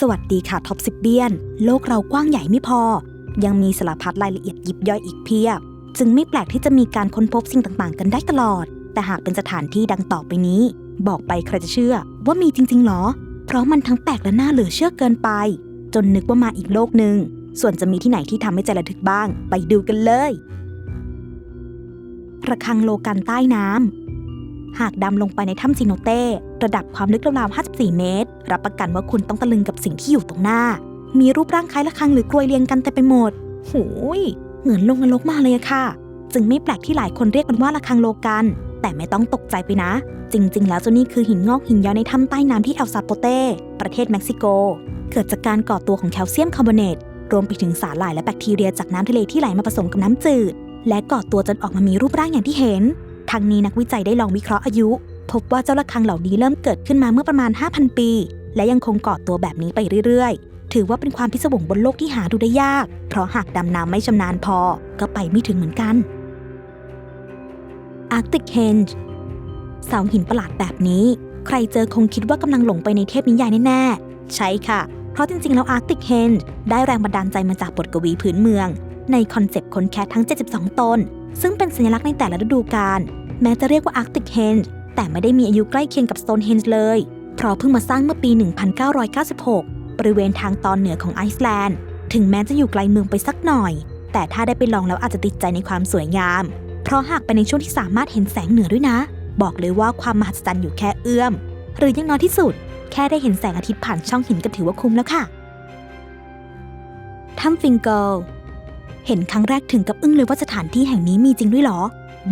สวัสดีค่ะท็อปสิบเบียน โลกเรากว้างใหญ่ไม่พอ ยังมีสารพัดรายละเอียดยิบย่อยอีกเพียบ จึงไม่แปลกที่จะมีการค้นพบสิ่งต่างๆ กันได้ตลอด แต่หากเป็นสถานที่ดังต่อไปนี้ บอกไปใครจะเชื่อว่ามีจริงๆหรอ เพราะมันทั้งแปลกและน่าเหลือเชื่อเกินไป จนนึกว่ามาอีกโลกหนึ่งส่วนจะมีที่ไหนที่ทำให้ใจระทึกบ้าง ไปดูกันเลยระฆังโลกันใต้น้ำ หากดำลงไปในถ้ำซิโนเต้ ระดับความลึกราวๆ 54 เมตร รับประกันว่าคุณต้องตะลึงกับสิ่งที่อยู่ตรงหน้า มีรูปร่างคล้ายระฆังหรือกลวยเรียงกันเต็มไปหมดหูย เหมือนลงนรกมาเลยค่ะ จึงไม่แปลกที่หลายคนเรียกมันว่าระฆังโลกัน แต่ไม่ต้องตกใจไปนะ จริง ๆ แล้วเจ้านี่คือหินงอกหินย้อยในถ้ำใต้น้ำที่เอลซาโปเต้ ประเทศเม็กซิโก เกิดจากการก่อตัวของแคลเซียมคาร์บอเนต รวมไปถึงสาหร่ายและแบคทีเรียจากน้ำทะเลที่ไหลมาผสมกับน้ำจืด และก่อตัวจนออกมามีรูปร่างอย่างที่เห็น ทางนี้นักวิจัยได้ลองวิเคราะห์อายุ พบว่าเจ้าระฆังเหล่านี้เริ่มเกิดขึ้นมาเมื่อประมาณ 5,000 ปี และยังคงเก่อตัวแบบนี้ไปเรื่อยๆ ถือว่าเป็นความพิศวงบนโลกที่หาดูได้ยาก เพราะหากดำน้ำไม่ชำนาญพอ ก็ไปไม่ถึงเหมือนกัน Arctic Henge เสาหินประหลาดแบบนี้ ใครเจอคงคิดว่ากำลังหลงไปในเทพนิยายแน่ๆ ใช่ค่ะ เพราะจริงๆ แล้ว Arctic Henge ได้แรงบันดาลใจมาจากบทกวีพื้นเมือง ในคอนเซปต์คนแคททั้ง 72 ตน ซึ่งเป็นสัญลักษณ์ในแต่ละฤดูกาลแม้จะเรียกว่า Arctic Henge แต่ไม่ได้มีอายุใกล้เคียงกับ Stonehenge เลย เพราะเพิ่งมาสร้างเมื่อปี 1996 บริเวณทางตอนเหนือของไอซ์แลนด์ ถึงแม้จะอยู่ไกลเมืองไปสักหน่อย แต่ถ้าได้ไปลองแล้วอาจจะติดใจในความสวยงาม เพราะหากไปในช่วงที่สามารถเห็นแสงเหนือด้วยนะ บอกเลยว่าความมหัศจรรย์อยู่แค่เอื้อม หรืออยังน้อยที่สุด แค่ได้เห็นแสงอาทิตย์ผ่านช่องหินก็ถือว่าคุ้มแล้วค่ะถ้ำฟิงเกิล เห็นครั้งแรกถึงกับอึ้งเลยว่าสถานที่แห่งนี้มีจริงด้วยเหรอ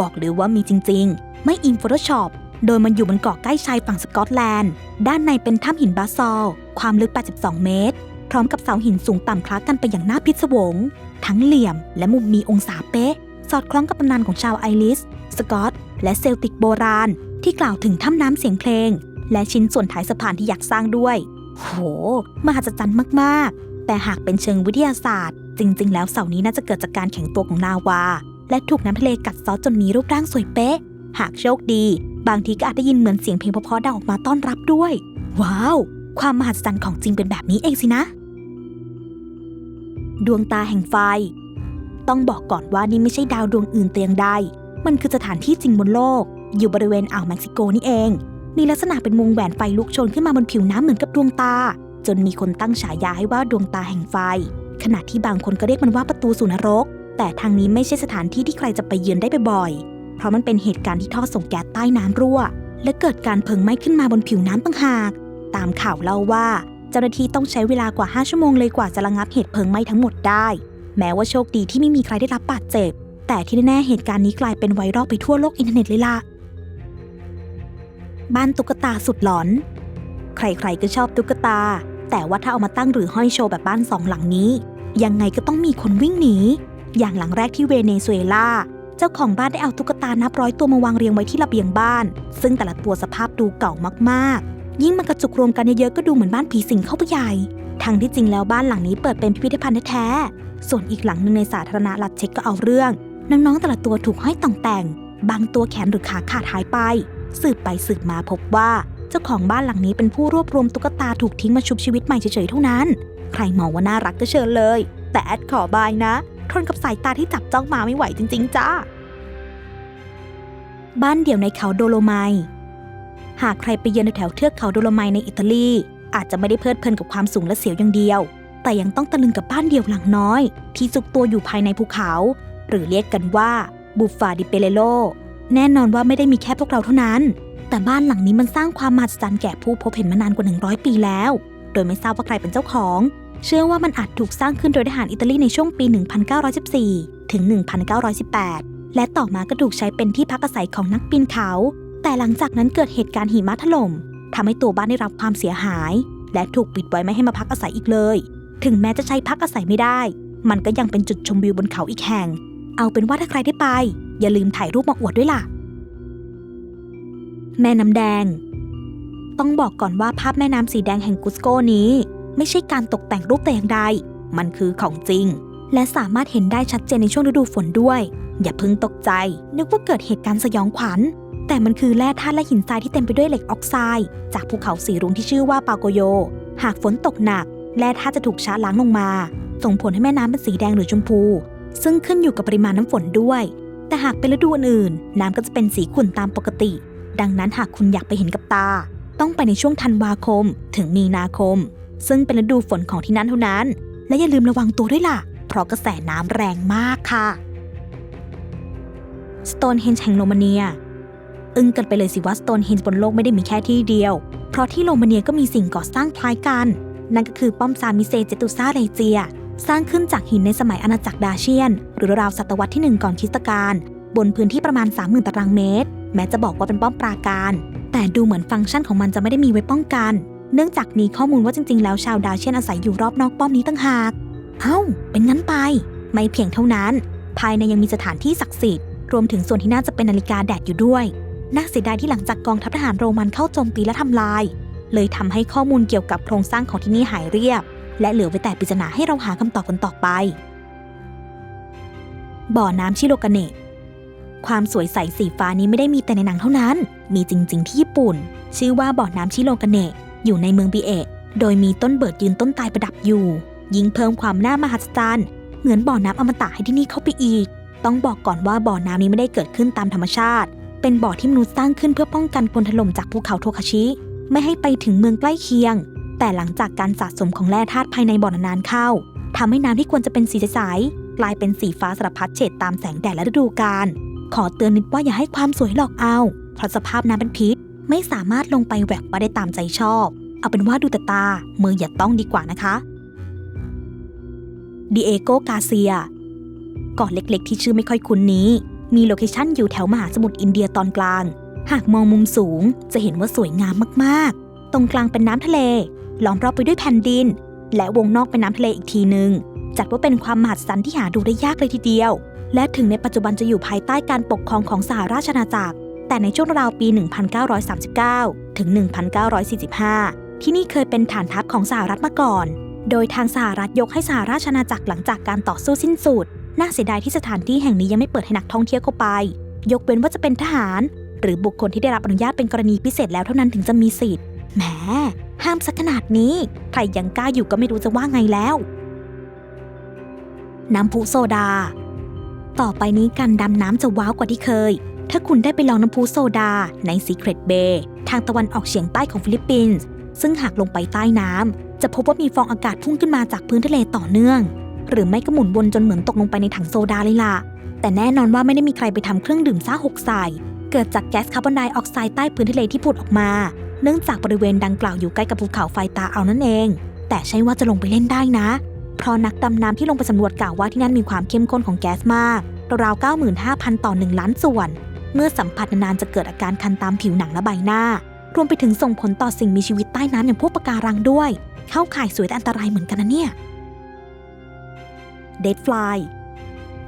บอกเลยว่ามีจริง ๆ ไม่อิน Photoshop โดยมันอยู่บนเกาะใกล้ชายฝั่งสกอตแลนด์ ด้านในเป็นถ้ำหินบาซอล ความลึก 82 เมตร พร้อมกับเสาหินสูงต่ำคล้ากันไปอย่างน่าพิศวง ทั้งเหลี่ยมและมุมมีองศาเป๊ะ สอดคล้องกับตำนานของชาวไอริส สกอต และเซลติกโบราณ ที่กล่าวถึงถ้ำน้ำเสียงเพลง และชิ้นส่วนท้ายสะพานที่อยากสร้างด้วย โห มหัศจรรย์มากๆ แต่หากเป็นเชิงวิทยาศาสตร์ จริง ๆ แล้วเสานี้น่าจะเกิดจากการแข็งตัวของลาวา และถูกน้ำทะเลกัดเซาะจนมีรูปร่างสวยเป๊ะ หากโชคดี บางทีก็อาจได้ยินเหมือนเสียงเพลงเพราะๆดังออกมาต้อนรับด้วย ว้าว ความมหัศจรรย์ของจริงเป็นแบบนี้เองสินะ ดวงตาแห่งไฟ ต้องบอกก่อนว่านี่ไม่ใช่ดาวดวงอื่นเตียงใด มันคือสถานที่จริงบนโลก อยู่บริเวณอ่าวเม็กซิโกนี่เอง มีลักษณะเป็นวงแหวนไฟลุกโชนขึ้นมาบนผิวน้ำเหมือนกับดวงตาจนมีคนตั้งฉายาให้ว่าดวงตาแห่งไฟ ขณะที่บางคนก็เรียกมันว่าประตูสู่นรก แต่ทางนี้ไม่ใช่สถานที่ที่ใครจะไปเยือนได้บ่อยๆ เพราะมันเป็นเหตุการณ์ที่ท่อส่งแก๊สใต้น้ำรั่ว และเกิดการเพลิงไหม้ขึ้นมาบนผิวน้ำต่างหาก ตามข่าวเล่าว่า เจ้าหน้าที่ต้องใช้เวลากว่า 5 ชั่วโมงเลยกว่าจะระงับเหตุเพลิงไหม้ทั้งหมดได้ แม้ว่าโชคดีที่ไม่มีใครได้รับบาดเจ็บ แต่ที่แน่ๆเหตุการณ์นี้กลายเป็นไวรัลไปทั่วโลกอินเทอร์เน็ตเลยล่ะบ้านตุ๊กตาสุดหลอน ใครๆก็ชอบตุ๊กตา แต่ว่าถ้าเอามาตั้งหรือห้อยโชว์แบบบ้านสองหลังนี้ ยังไงก็ต้องมีคนวิ่งหนี อย่างหลังแรกที่เวเนซุเอลา เจ้าของบ้านได้เอาตุ๊กตานับร้อยตัวมาวางเรียงไว้ที่ระเบียงบ้าน ซึ่งแต่ละตัวสภาพดูเก่ามากๆ ยิ่งมันกระจุกรวมกันเยอะๆก็ดูเหมือนบ้านผีสิงเข้าไปใหญ่ ทั้งที่จริงแล้วบ้านหลังนี้เปิดเป็นพิพิธภัณฑ์แท้ๆ ส่วนอีกหลังหนึ่งในสาธารณรัฐเช็กก็เอาเรื่อง น้องๆแต่ละตัวถูกห้อยต่องแต่ง บางตัวแขนหรือขาขาดหายไป สืบไปสืบมาพบว่า เจ้าของบ้านหลังนี้เป็นผู้รวบรวมตุ๊กตาถูกทิ้งมาชุบชีวิตใหม่เฉยๆเท่านั้น ใครมองว่าน่ารักก็เชิญเลย แต่แอดขอบายนะ ทนกับสายตาที่จับจ้องมาไม่ไหวจริง ๆ จ้า บ้านเดี่ยวในเขาโดโลไมหากใครไปเยือนแถวเทือกเขาโดโลไมในอิตาลี อาจจะไม่ได้เพลิดเพลินกับความสูงและเสียวอย่างเดียว แต่ยังต้องตะลึงกับบ้านเดี่ยวหลังน้อย ที่ซุกตัวอยู่ภายในภูเขา หรือเรียกกันว่าบูฟาดิเปเลโลแน่นอนว่าไม่ได้มีแค่พวกเราเท่านั้น แต่บ้านหลังนี้มันสร้างความมหัศจรรย์แก่ผู้พบเห็นมานานกว่า 100 ปีแล้ว โดยไม่ทราบว่าใครเป็นเจ้าของ เชื่อว่ามันอาจถูกสร้างขึ้นโดยทหารอิตาลีในช่วงปี 1914 ถึง 1918 และต่อมาก็ถูกใช้เป็นที่พักอาศัยของนักปีนเขา แต่หลังจากนั้นเกิดเหตุการณ์หิมะถล่มทำให้ตัวบ้านได้รับความเสียหาย และถูกปิดไว้ไม่ให้มาพักอาศัยอีกเลย ถึงแม้จะใช้พักอาศัยไม่ได้ มันก็ยังเป็นจุดชมวิวบนเขาอีกแห่ง เอาเป็นว่าถ้าใครได้ไป อย่าลืมถ่ายรูปมาอวดด้วยล่ะ แม่น้ำแดง ต้องบอกก่อนว่าภาพแม่น้ำสีแดงแห่งกุสโกนี้ ไม่ใช่การตกแต่งรูปแต่อย่างใด มันคือของจริง และสามารถเห็นได้ชัดเจนในช่วงฤดูฝนด้วย อย่าเพิ่งตกใจ นึกว่าเกิดเหตุการณ์สยองขวัญ แต่มันคือแร่ธาตุและหินทรายที่เต็มไปด้วยเหล็กออกไซด์จากภูเขาสีรุ้งที่ชื่อว่าปาโกโย หากฝนตกหนักแร่ธาตุจะถูกชะล้างลงมา ส่งผลให้แม่น้ำเป็นสีแดงหรือชมพู ซึ่งขึ้นอยู่กับปริมาณน้ำฝนด้วย แต่หากเป็นฤดูอื่นๆน้ำก็จะเป็นสีขุ่นตามปกติ ดังนั้นหากคุณอยากไปเห็นกับตา ต้องไปในช่วงธันวาคม ถึงมีนาคม ซึ่งเป็นฤดูฝนของที่นั่นเท่านั้น และอย่าลืมระวังตัวด้วยล่ะ เพราะกระแสน้ำแรงมากค่ะ Stonehenge แห่งโรมาเนีย อึ้งกันไปเลยสิว่า Stonehenge บนโลกไม่ได้มีแค่ที่เดียว เพราะที่โรมาเนียก็มีสิ่งก่อสร้างคล้ายกัน นั่นก็คือป้อมซามิเซเจตุซาเรเจีย สร้างขึ้นจากหินในสมัยอาณาจักรดาเชียน หรือราวศตวรรษที่ 1 ก่อนคริสตกาลบนพื้นที่ประมาณ 30,000 ตารางเมตร แม้จะบอกว่าเป็นป้อมปราการ แต่ดูเหมือนฟังก์ชันของมันจะไม่ได้มีไว้ป้องกัน เนื่องจากมีข้อมูลว่าจริงๆ แล้วชาวดาเชียนอาศัยอยู่รอบนอกป้อมนี้ต่างหาก เอ้า เป็นงั้นไป ไม่เพียงเท่านั้น ภายในยังมีสถานที่ศักดิ์สิทธิ์ รวมถึงส่วนที่น่าจะเป็นนาฬิกาแดดอยู่ด้วย น่าเสียดายที่หลังจากกองทัพทหารโรมันเข้าโจมตีและทำลาย เลยทำให้ข้อมูลเกี่ยวกับโครงสร้างของที่นี่หายเรียบ และเหลือไว้แต่ปริศนาให้เราหาคำตอบกันต่อไป บ่อน้ำชิโรกเนะ ความสวยใสสีฟ้านี้ไม่ได้มีแต่ในหนังเท่านั้น มีจริง ๆ ที่ญี่ปุ่น ชื่อว่าบ่อน้ำชิโรกเนะอยู่ในเมืองบิเอะโดยมีต้นเบิดยืนต้นตายประดับอยู่ ยิ่งเพิ่มความน่ามหัศจรรย์เหมือนบ่อน้ำอมตะให้ที่นี่เข้าไปอีก ต้องบอกก่อนว่าบ่อน้ำนี้ไม่ได้เกิดขึ้นตามธรรมชาติ เป็นบ่อที่มนุษย์สร้างขึ้นเพื่อป้องกันคนถล่มจากภูเขาโทคาชิ ไม่ให้ไปถึงเมืองใกล้เคียง แต่หลังจากการสะสมของแร่ธาตุภายในบ่อนานๆเข้าทำให้น้ำที่ควรจะเป็นสีใสๆกลายเป็นสีฟ้าสารพัดเฉดตามแสงแดดและฤดูกาล ขอเตือนนิดว่าอย่าให้ความสวยหลอกเอา เพราะสภาพน้ำเป็นพิษ ไม่สามารถลงไปแหวกว่าได้ตามใจชอบ เอาเป็นว่าดูแต่ตา มืออย่าต้องดีกว่านะคะดิเอโกกาเซียเกาะเล็กๆ ที่ชื่อไม่ค่อยคุ้นนี้ มีโลเคชั่นอยู่แถวมหาสมุทรอินเดียตอนกลาง หากมองมุมสูงจะเห็นว่าสวยงามมากๆ ตรงกลางเป็นน้ำทะเล ล้อมรอบไปด้วยแผ่นดิน และวงนอกเป็นน้ำทะเลอีกทีหนึ่งจัดว่าเป็นความมหัศจรรย์ที่หาดูได้ยากเลยทีเดียว และถึงในปัจจุบันจะอยู่ภายใต้การปกครองของสหราชอาณาจักร แต่ในช่วงราวปี 1939 ถึง 1945 ที่นี่เคยเป็นฐานทัพของสหรัฐมาก่อน โดยทางสหรัฐยกให้สหราชอาณาจักรหลังจากการต่อสู้สิ้นสุด น่าเสียดายที่สถานที่แห่งนี้ยังไม่เปิดให้นักท่องเที่ยวเข้าไป ยกเว้นว่าจะเป็นทหาร หรือบุคคลที่ได้รับอนุญาตเป็นกรณีพิเศษแล้วเท่านั้นถึงจะมีสิทธิ์ แหม ห้ามสักขนาดนี้ ใครยังกล้าอยู่ก็ไม่รู้จะว่าไงแล้ว น้ำพุโซดา ต่อไปนี้การดำน้ำจะว้าวกว่าที่เคย ถ้าคุณได้ไปลองน้ำพุโซดาใน Secret Bay ทางตะวันออกเฉียงใต้ของฟิลิปปินส์ ซึ่งหากลงไปใต้น้ำ จะพบว่ามีฟองอากาศพุ่งขึ้นมาจากพื้นทะเลต่อเนื่อง หรือไม่ก็หมุนวนจนเหมือนตกลงไปในถังโซดาเลยล่ะ แต่แน่นอนว่าไม่ได้มีใครไปทำเครื่องดื่มซ่าหกใส่เกิดจากแก๊สคาร์บอนไดออกไซด์ใต้พื้นทะเลที่ผุดออกมา เนื่องจากบริเวณดังกล่าวอยู่ใกล้กับภูเขาไฟตาเอานั่นเอง แต่ใช่ว่าจะลงไปเล่นได้นะ เพราะนักดำน้ำที่ลงไปสำรวจกล่าวว่าที่นั่นมีความเข้มข้นของแก๊สมาก ราวๆ95,000 ต่อ 1 ล้านส่วน เมื่อสัมผัสนานๆจะเกิดอาการคันตามผิวหนังและใบหน้า รวมไปถึงส่งผลต่อสิ่งมีชีวิตใต้น้ำอย่างพวกปะการังด้วย เข้าข่ายสวยแต่อันตรายเหมือนกันนะเนี่ย Dead Fly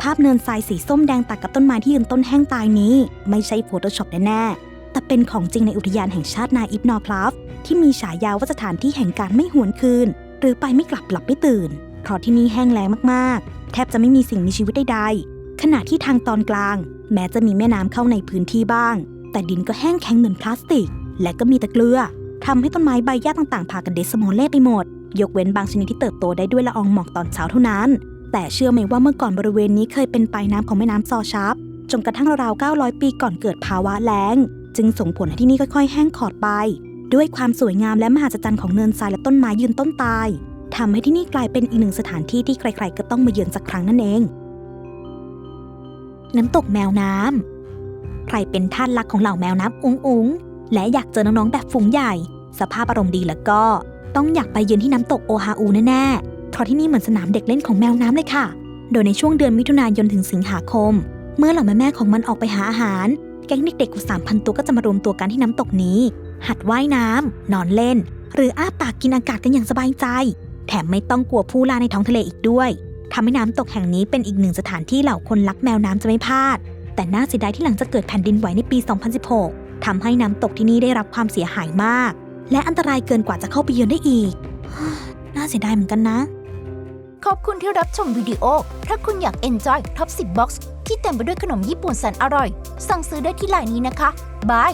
ภาพเนินทรายสีส้มแดงตัดกับต้นไม้ที่ยืนต้นแห้งตายนี้ ไม่ใช่โฟโต้ช็อปแน่ๆ แต่เป็นของจริงในอุทยานแห่งชาตินาอิบนอร์พลัฟที่มีฉายาว่าสถานที่แห่งการไม่หวนคืน หรือไปไม่กลับหลับไม่ตื่น เพราะที่นี่แห้งแล้งมากๆ แทบจะไม่มีสิ่งมีชีวิตใดๆ ขณะที่ทางตอนกลาง แม้จะมีแม่น้ำเข้าในพื้นที่บ้าง แต่ดินก็แห้งแข็งเหมือนพลาสติก และก็มีแต่เกลือทำให้ต้นไม้ใบหญ้าต่างๆพากันเดสโมเล่ไปหมด ยกเว้นบางชนิดที่เติบโตได้ด้วยละอองหมอกตอนเช้าเท่านั้น แต่เชื่อไหมว่าเมื่อก่อนบริเวณนี้เคยเป็นปลายน้ำของแม่น้ำซอชับจนกระทั่งราวๆ900 ปีก่อนเกิดภาวะแล้ง จึงส่งผลให้ที่นี่ค่อยๆ แห้งขอดไป ด้วยความสวยงามและมหัศจรรย์ของเนินทรายและต้นไม้ยืนต้นตาย ทำให้ที่นี่กลายเป็นอีกหนึ่งสถานที่ที่ใคร ๆ ก็ต้องมาเยือนสักครั้งนั่นเอง น้ำตกแมวน้ำใครเป็นท่านรักของเหล่าแมวน้ำอุ๋งอุ๋งและอยากเจอน้อง ๆ แบบฝูงใหญ่ สภาพอารมณ์ดีแล้วก็ ต้องอยากไปเยือนที่น้ำตกโอฮาอูแน่ๆ เพราะที่นี่เหมือนสนามเด็กเล่นของแมวน้ำเลยค่ะ โดยในช่วงเดือนมิถุนายนถึงสิงหาคม เมื่อเหล่าแม่ๆของมันออกไปหาอาหาร แก๊งเด็กๆกว่า3,000 ตัวก็จะมารวมตัวกันที่น้ำตกนี้ หัดว่ายน้ำนอนเล่นหรืออ้าปากกินอากาศกันอย่างสบายใจ แถมไม่ต้องกลัวผู้ล่าในท้องทะเลอีกด้วยทำให้น้ำตกแห่งนี้เป็นอีกหนึ่งสถานที่เหล่าคนรักแมวน้ำจะไม่พลาด แต่น่าเสียดายที่หลังจากเกิดแผ่นดินไหวในปี 2016 ทำให้น้ำตกที่นี่ได้รับความเสียหายมาก และอันตรายเกินกว่าจะเข้าไปเยือนได้อีก น่าเสียดายเหมือนกันนะ ขอบคุณที่รับชมวิดีโอ ถ้าคุณอยาก enjoy Top 10 Box ที่เต็มไปด้วยขนมญี่ปุ่นแสนอร่อย สั่งซื้อได้ที่ไลน์นี้นะคะบาย